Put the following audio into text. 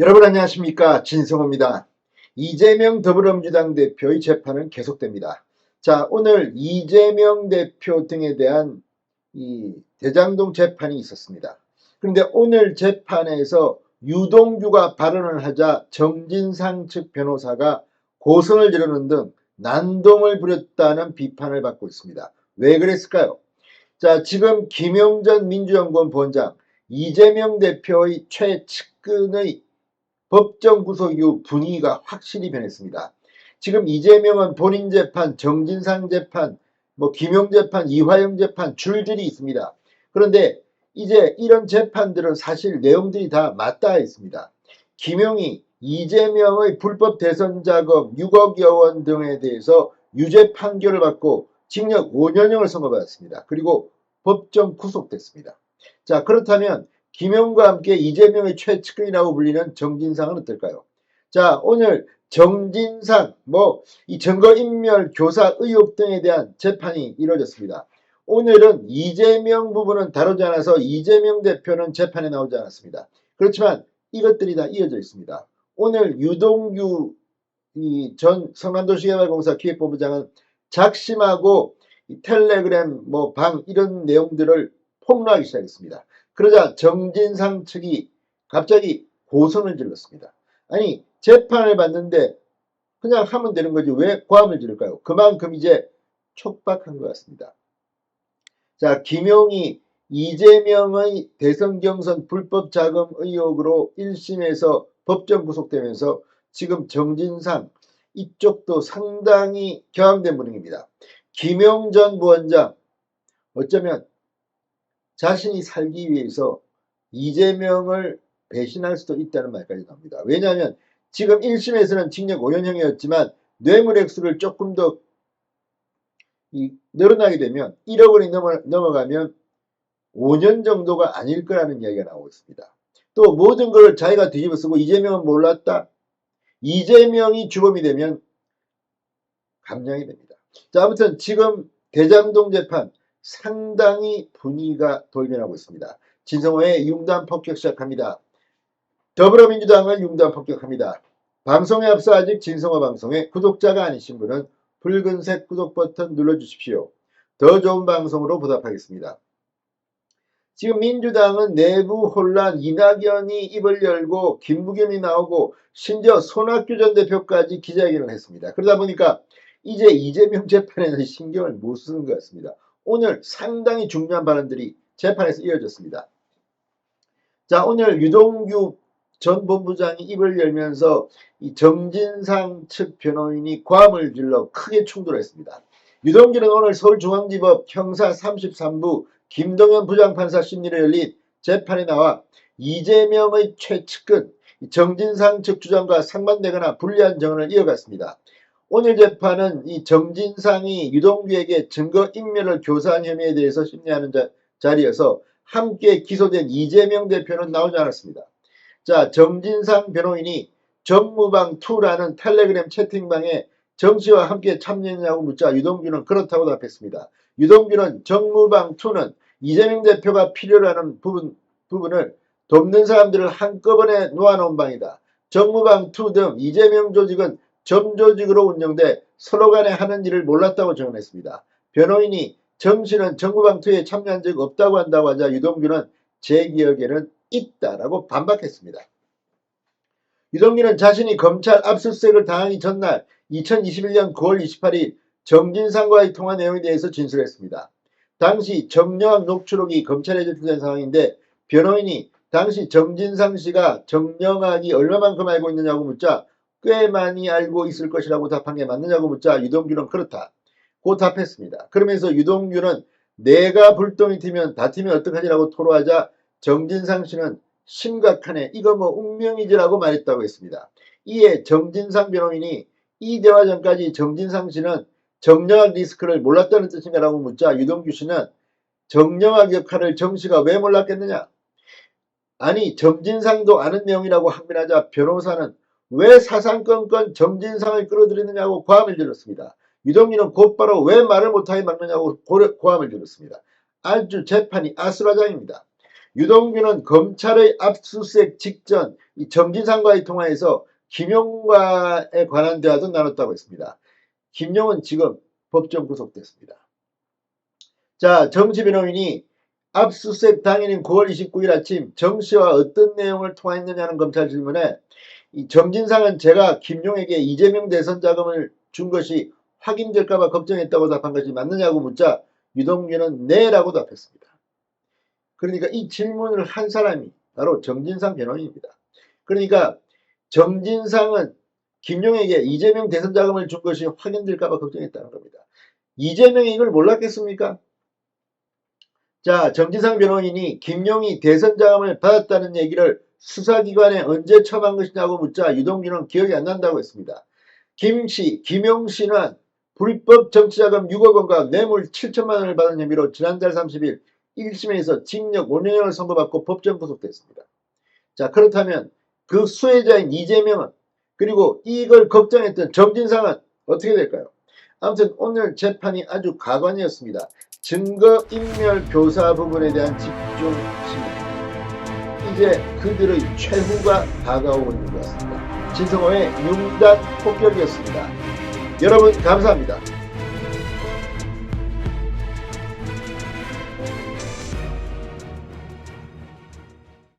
여러분 안녕하십니까 진성호입니다. 이재명 더불어민주당 대표의 재판은 계속됩니다. 자 오늘 이재명 대표 등에 대한 이 대장동 재판이 있었습니다. 그런데 오늘 재판에서 유동규가 발언을 하자 정진상 측 변호사가 고성을 지르는 등 난동을 부렸다는 비판을 받고 있습니다. 왜 그랬을까요? 자 지금 김용전 민주연구원 본장 이재명 대표의 최측근의 법정 구속 이후 분위기가 확실히 변했습니다. 지금 이재명은 본인 재판, 정진상 재판, 뭐 김용 재판, 이화영 재판 줄줄이 있습니다. 그런데 이제 이런 재판들은 사실 내용들이 다 맞닿아 있습니다. 김용이 이재명의 불법 대선 자금 6억여 원 등에 대해서 유죄 판결을 받고 징역 5년형을 선고받았습니다. 그리고 법정 구속됐습니다. 자 그렇다면 김용과 함께 이재명의 최측근이라고 불리는 정진상은 어떨까요? 자 오늘 정진상 뭐 이 증거인멸 교사 의혹 등에 대한 재판이 이루어졌습니다. 오늘은 이재명 부분은 다루지 않아서 이재명 대표는 재판에 나오지 않았습니다. 그렇지만 이것들이 다 이어져 있습니다. 오늘 유동규 전 성남도시개발공사 기획본부장은 작심하고 텔레그램 뭐 방 이런 내용들을 폭로하기 시작했습니다. 그러자 정진상 측이 갑자기 고성을 질렀습니다. 아니 재판을 받는데 그냥 하면 되는 거지 왜 고함을 지를까요? 그만큼 이제 촉박한 것 같습니다. 자 김용이 이재명의 대선 경선 불법 자금 의혹으로 1심에서 법정 구속되면서 지금 정진상 이쪽도 상당히 경황된 분위기입니다. 김용 전 부원장 어쩌면 자신이 살기 위해서 이재명을 배신할 수도 있다는 말까지 나옵니다. 왜냐하면 지금 1심에서는 징역 5년형이었지만 뇌물액수를 조금 더 늘어나게 되면 1억 원이 넘어, 넘어가면 5년 정도가 아닐 거라는 이야기가 나오고 있습니다. 또 모든 걸 자기가 뒤집어 쓰고 이재명은 몰랐다. 이재명이 주범이 되면 감량이 됩니다. 자, 아무튼 지금 대장동 재판 상당히 분위기가 돌변하고 있습니다. 진성호의 융단 폭격 시작합니다. 더불어민주당을 융단 폭격합니다. 방송에 앞서 아직 진성호 방송에 구독자가 아니신 분은 붉은색 구독 버튼 눌러주십시오. 더 좋은 방송으로 보답하겠습니다. 지금 민주당은 내부 혼란, 이낙연이 입을 열고 김부겸이 나오고 심지어 손학규 전 대표까지 기자회견을 했습니다. 그러다 보니까 이제 이재명 재판에는 신경을 못 쓰는 것 같습니다. 오늘 상당히 중요한 발언들이 재판에서 이어졌습니다. 자 오늘 유동규 전 본부장이 입을 열면서 이 정진상 측 변호인이 괌을 질러 크게 충돌했습니다. 유동규는 오늘 서울중앙지법 형사 33부 김동현 부장판사 심리로 열린 재판에 나와 이재명의 최측근 정진상 측 주장과 상반되거나 불리한 정언을 이어갔습니다. 오늘 재판은 이 정진상이 유동규에게 증거인멸을 교사한 혐의에 대해서 심리하는 자, 자리여서 함께 기소된 이재명 대표는 나오지 않았습니다. 자, 정진상 변호인이 정무방2라는 텔레그램 채팅방에 정씨와 함께 참여했냐고 묻자 유동규는 그렇다고 답했습니다. 유동규는 정무방2는 이재명 대표가 필요로 하는 부분, 부분을 돕는 사람들을 한꺼번에 놓아놓은 방이다. 정무방2 등 이재명 조직은 점조직으로 운영돼 서로 간에 하는 일을 몰랐다고 정언했습니다. 변호인이 정씨는 정부방투에 참여한 적 없다고 한다고 하자 유동규는 제 기억에는 있다라고 반박했습니다. 유동규는 자신이 검찰 압수수색을 당하기 전날 2021년 9월 28일 정진상과의 통화 내용에 대해서 진술했습니다. 당시 정영학 녹취록이 검찰에 제출된 상황인데 변호인이 당시 정진상 씨가 정영학이 얼마만큼 알고 있느냐고 묻자 꽤 많이 알고 있을 것이라고 답한 게 맞느냐고 묻자 유동규는 그렇다. 고 답했습니다. 그러면서 유동규는 내가 불똥이 튀면 다튀면 어떡하지라고 토로하자 정진상 씨는 심각하네. 이거 뭐 운명이지라고 말했다고 했습니다. 이에 정진상 변호인이 이 대화 전까지 정진상 씨는 정영학 리스크를 몰랐다는 뜻인가라고 묻자 유동규 씨는 정영학 역할을 정 씨가 왜 몰랐겠느냐? 아니 정진상도 아는 내용이라고 항변하자 변호사는 왜 사상건건 정진상을 끌어들이느냐고 고함을 질렀습니다. 유동규는 곧바로 왜 말을 못하게 막느냐고 고함을 질렀습니다. 아주 재판이 아수라장입니다. 유동규는 검찰의 압수수색 직전 이 정진상과의 통화에서 김용과에 관한 대화도 나눴다고 했습니다. 김용은 지금 법정 구속됐습니다. 자, 정치 변호인이 압수수색 당일인 9월 29일 아침 정 씨와 어떤 내용을 통화했느냐는 검찰 질문에 이 정진상은 제가 김용에게 이재명 대선 자금을 준 것이 확인될까봐 걱정했다고 답한 것이 맞느냐고 묻자 유동규는 네라고 답했습니다. 그러니까 이 질문을 한 사람이 바로 정진상 변호인입니다. 그러니까 정진상은 김용에게 이재명 대선 자금을 준 것이 확인될까봐 걱정했다는 겁니다. 이재명이 이걸 몰랐겠습니까? 자, 정진상 변호인이 김용이 대선 자금을 받았다는 얘기를 수사기관에 언제 처방한 것이냐고 묻자 유동규는 기억이 안 난다고 했습니다. 김 씨, 김용 씨는 불법 정치자금 6억 원과 뇌물 7천만 원을 받은 혐의로 지난달 30일 1심에서 징역 5년을 선고받고 법정 구속됐습니다. 자, 그렇다면 그 수혜자인 이재명은 그리고 이걸 걱정했던 정진상은 어떻게 될까요? 아무튼 오늘 재판이 아주 가관이었습니다. 증거 인멸 교사 부분에 대한 집중 심리. 이제 그들의 최후가 다가오고 있는 것 같습니다. 진성호의 융단 폭격이었습니다. 여러분 감사합니다.